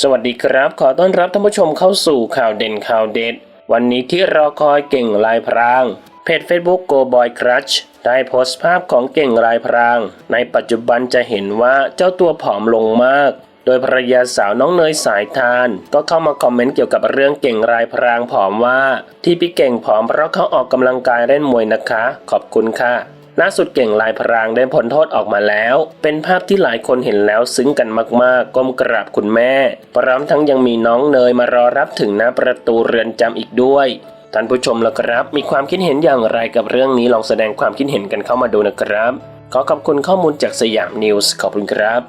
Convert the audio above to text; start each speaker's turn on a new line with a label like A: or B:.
A: สวัสดีครับ ขอต้อนรับท่านผู้ชมเข้าสู่ข่าวเด่นข่าวเด็ด วันนี้ที่รอคอยเก่งลายพราง เพจ Facebook Go Boy Crush ได้โพสต์ภาพของเก่งลายพราง ในปัจจุบันจะเห็นว่าเจ้าตัวผอมลงมาก โดยภรรยาสาวน้องเนยสายทาน ก็เข้ามาคอมเมนต์เกี่ยวกับเรื่องเก่งลายพรางผอมว่า ที่พี่เก่งผอมเพราะเขาออกกำลังกายเล่นมวยนะคะ ขอบคุณค่ะ ล่าสุดเก่งลายพรางได้พ้นโทษออกมาแล้ว เป็นภาพที่หลายคนเห็นแล้วซึ้งกันมากๆ ก้มกราบคุณแม่ พร้อมทั้งยังมีน้องเนยมารอรับถึงหน้าประตูเรือนจำอีกด้วยท่านผู้ชมละครับ มีความคิดเห็นอย่างไรกับเรื่องนี้ลองแสดงความคิดเห็นกันเข้ามาดูนะครับ ขอขอบคุณข้อมูลจากสยามนิวส์ขอบคุณครับ